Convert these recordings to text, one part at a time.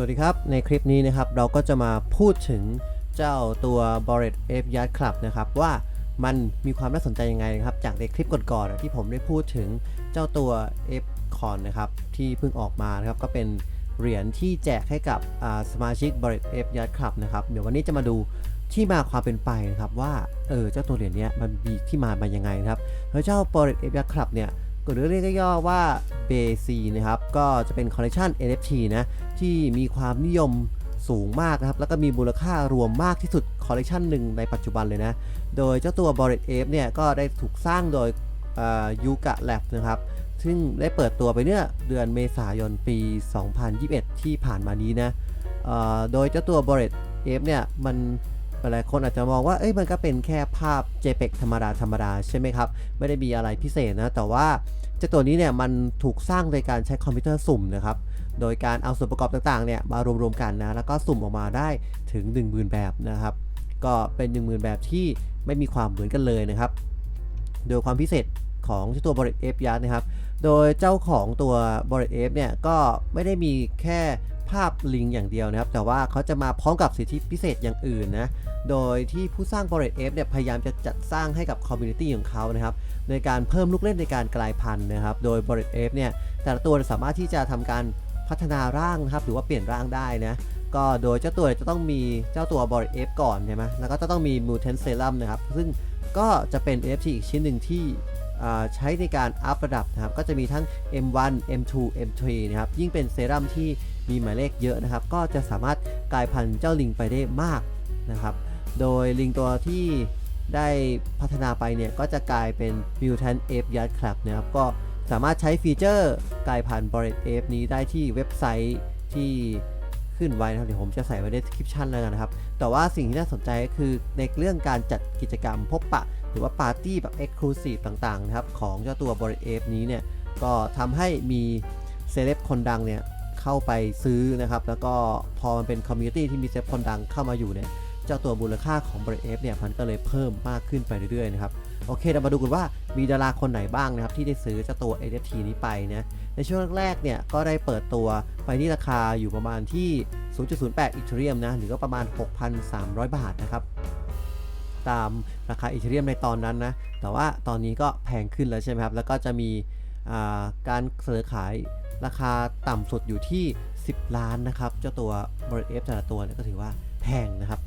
วัสดีครับ ในคลิปนี้นะครับเราก็จะมาพูดถึงเจ้าตัว b o r e t F Yacht Club นะครับว่ามันมีความน่าสนใจยังไงนะครับ จากในคลิปก่อนๆที่ผมได้พูดถึงเจ้าตัว F Con นะครับที่เพิ่งออกมานะครับก็เป็นเหรียญที่แจกให้กับสมาชิก b o r e t F Yacht Club นะครับเดี๋ยววันนี้จะมาดูที่มาความเป็นไปนะครับว่าเออเจ้าตัวเหรียญนี้มันมีที่มามายังไงนะครับแล้วเจ้า b o r e t F Yacht Club เนี่ย หรือเรียกย่อว่า BC นะครับ ก็จะเป็นคอลเลคชัน NFT นะที่มีความนิยมสูงมากนะครับ แล้วก็มีมูลค่ารวมมากที่สุดคอลเลคชันหนึ่งในปัจจุบันเลยนะ โดยเจ้าตัว b o r e t Ape เนี่ยก็ได้ถูกสร้างโดยยูกะแลบนะครับ ซึ่งได้เปิดตัวไปเนี่ยเดือนเมษายนปี 2021 ที่ผ่านมานี้นะโดยเจ้าตัว b o r e t Ape เนี่ยมัน หลายคนอาจจะมองว่าเอ้ยมันก็เป็นแค่ภาพ JPEG ธรรมดาธรรมดาใช่ไหมครับ ไม่ได้มีอะไรพิเศษนะ แต่ว่าเจ้าตัวนี้เนี่ยมันถูกสร้างโดยการใช้คอมพิวเตอร์สุ่มนะครับ โดยการเอาส่วนประกอบต่างๆเนี่ยมารวมๆกันนะ แล้วก็สุ่มออกมาได้ถึง 10,000 แบบนะครับ ก็เป็น 10,000 แบบที่ไม่มีความเหมือนกันเลยนะครับ โดยความพิเศษของเจ้าตัวบริเอฟยันะครับ โดยเจ้าของตัวบริเอฟเนี่ยก็ไม่ได้มีแค่ภาพลิงอย่างเดียวนะครับ แต่ว่าเขาจะมาพร้อมกับสิทธิพิเศษอย่างอื่นนะ โดยที่ผู้สร้างบริเอฟเนี่ยพยายามจะจัดสร้างให้กับคอมมูนิตี้ของเขานะครับ ในการเพิ่มลูกเล่นในการกลายพันธุ์นะครับ โดยบริเอฟเนี่ยแต่ละตัวสามารถที่จะทำการพัฒนาร่างนะครับ หรือว่าเปลี่ยนร่างได้นะก็โดยเจ้าตัวจะต้องมีเจ้าตัวบริเอฟก่อนใช่ไหมแล้วก็จะต้องมีมูเทนเซรัมนะครับ ซึ่งก็จะเป็น NFT อีกชิ้นหนึ่งที่ ใช้ในการอัพระดับนะครับก็จะมีทั้ง M1 M2 M3 นะครับยิ่งเป็นเซรั่มที่มีหมายเลขเยอะนะครับ ก็จะสามารถกลายพันธุ์เจ้าลิงไปได้มากนะครับ โดยลิงตัวที่ได้พัฒนาไปเนี่ยก็จะกลายเป็น Mutant Ape Yacht Club นะครับก็สามารถใช้ฟีเจอร์กลายพันธุ์ b o r e t Ape นี้ได้ที่เว็บไซต์ที่ขึ้นไว้นะครับเดี๋ยวผมจะใส่ไว้ใน description แล้วกันนะครับ แต่ว่าสิ่งที่น่าสนใจก็คือในเรื่องการจัดกิจกรรมพบปะ หรือว่าปาร์ตี้แบบ Exclusive ต่างๆนะครับของเจ้าตัว b o r e t Ape นี้เนี่ยก็ทำให้มีเซเลบคนดังเนี่ยเข้าไปซื้อนะครับแล้วก็พอมันเป็นคอมมูนิตี้ที่มีเซเลบคนดังเข้ามาอยู่เนี่ยเจ้าตัวมูลค่าของบริเอฟเนี่ยมันก็เลยเพิ่มมากขึ้นไปเรื่อยๆนะครับโอเคเรามาดูกันว่ามีดาราคนไหนบ้างนะครับที่ได้ซื้อเจ้าตัว NFT นี้ไปนะในช่วงแรกๆเนี่ยก็ได้เปิดตัวไปที่ราคาอยู่ประมาณที่ 0.08 อีเทเรียมนะหรือก็ประมาณ 6,300 บาทนะครับ ตามราคาอีเทเรียมในตอนนั้นนะ แต่ว่าตอนนี้ก็แพงขึ้นแล้วใช่ไหมครับ แล้วก็จะมีาการเสนอขายราคาต่ำสุดอยู่ที่ 10 ล้านนะครับเจ้าตัวบริเอฟแต่ละตัวเนี่ยก็ถือว่าแพงนะครับ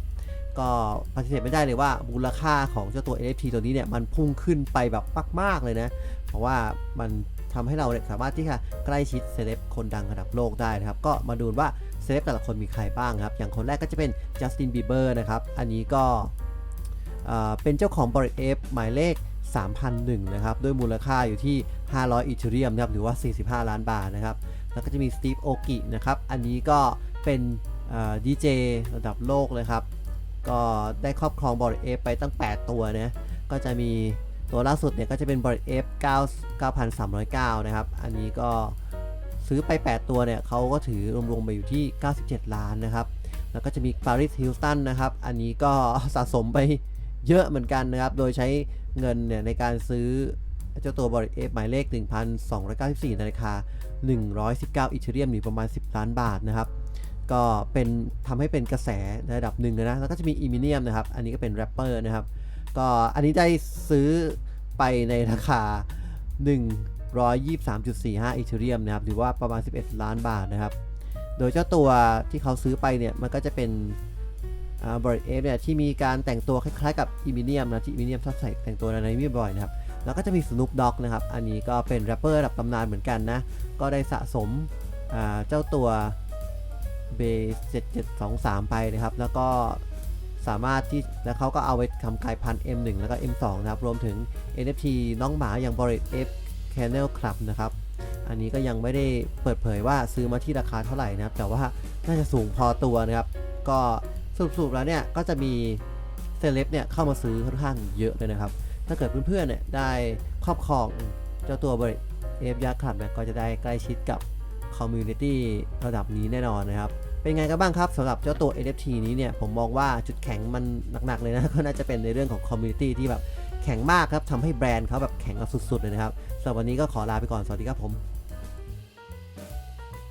ก็ปฏิเสธไม่ได้เลยว่ามูลค่าของเจ้าตัว NFT ตัวนี้เนี่ยมันพุ่งขึ้นไปแบบมากๆเลยนะ เพราะว่ามันทำให้เราเนี่ยสามารถที่จะใกล้ชิดเซเลบคนดังระดับโลกได้นะครับ ก็มาดูว่าเซเลบแต่ละคนมีใครบ้างครับ อย่างคนแรกก็จะเป็นจัสตินบีเบอร์นะครับ อันนี้ก็ เป็นเจ้าของบริเอฟหมายเลข 3,001 นะครับ ด้วยมูลค่าอยู่ที่ 500อีเทเรียมนะครับหรือว่า 45 ล้านบาทนะครับ แล้วก็จะมีสตีฟโอกินะครับ อันนี้ก็เป็นดีเจระดับโลกเลยครับ ก็ได้ครอบครองบริเอฟไปตั้ง 8 ตัวนะก็จะมีตัวล่าสุดเนี่ยก็จะเป็นบริเอฟ9 9,309 นะครับ อันนี้ก็ซื้อไป 8 ตัวเนี่ยเขาก็ถือรวมๆไปอยู่ที่ 97 ล้านนะครับ แล้วก็จะมีปาริสฮิลตันนะครับ อันนี้ก็สะสมไป เยอะเหมือนกันนะครับ โดยใช้เงินเนี่ยในการซื้อเจ้าตัวบริเอฟหมายเลข 1,294ในราคา119อีเทเรียมหรือประมาณ 10 ล้านบาทนะครับ ก็เป็นทำให้เป็นกระแสในระดับหนึ่งนะ แล้วก็จะมีอีมิเนียมนะครับ อันนี้ก็เป็นแรปเปอร์นะครับ ก็อันนี้ได้ซื้อไปในราคา 123.45อีเทเรียมนะครับ หรือว่าประมาณ 11 ล้านบาทนะครับ โดยเจ้าตัวที่เขาซื้อไปเนี่ย มันก็จะเป็น บริเอฟเนี่ยที่มีการแต่งตัวคล้ายๆกับอีมิเนียมนะที่อีมิเนียมชอบใส่แต่งตัวในนี้บ่อยนะครับแล้วก็จะมีส o ุ p ด็อกนะครับอันนี้ก็เป็นแรปเปอร์ระดับตำนานเหมือนกันนะก็ได้สะสมเจ้าตัวเบ7723ไปนะครับ แล้วก็สามารถที่แล้วเขาก็เอาไปทำกายพันธุ์ M1 แล้วก็ M2 นะครับ รวมถึง NFT น้องหมาอย่าง b o r i s F Kennel Club นะครับ อันนี้ก็ยังไม่ได้เปิดเผยว่าซื้อมาที่ราคาเท่าไหร่นะครับ แต่ว่าน่าจะสูงพอตัวนะครับ ก็ สรุปๆแล้วเนี่ยก็จะมีเซเลบเนี่ยเข้ามาซื้อค่อนข้างเยอะเลยนะครับ ถ้าเกิดเพื่อนๆเนี่ยได้ครอบครองเจ้าตัวบริเอฟยาคลับเนี่ยก็จะได้ใกล้ชิดกับคอมมูนิตี้ระดับนี้แน่นอนนะครับ เป็นไงกันบ้างครับสำหรับเจ้าตัว NFT นี้เนี่ยผมมองว่าจุดแข็งมันหนักๆเลยนะ ก็น่าจะเป็นในเรื่องของคอมมูนิตี้ที่แบบแข็งมากครับทำให้แบรนด์เขาแบบแข็งแบบสุดๆเลยนะครับสำหรับวันนี้ก็ขอลาไปก่อนสวัสดีครับผม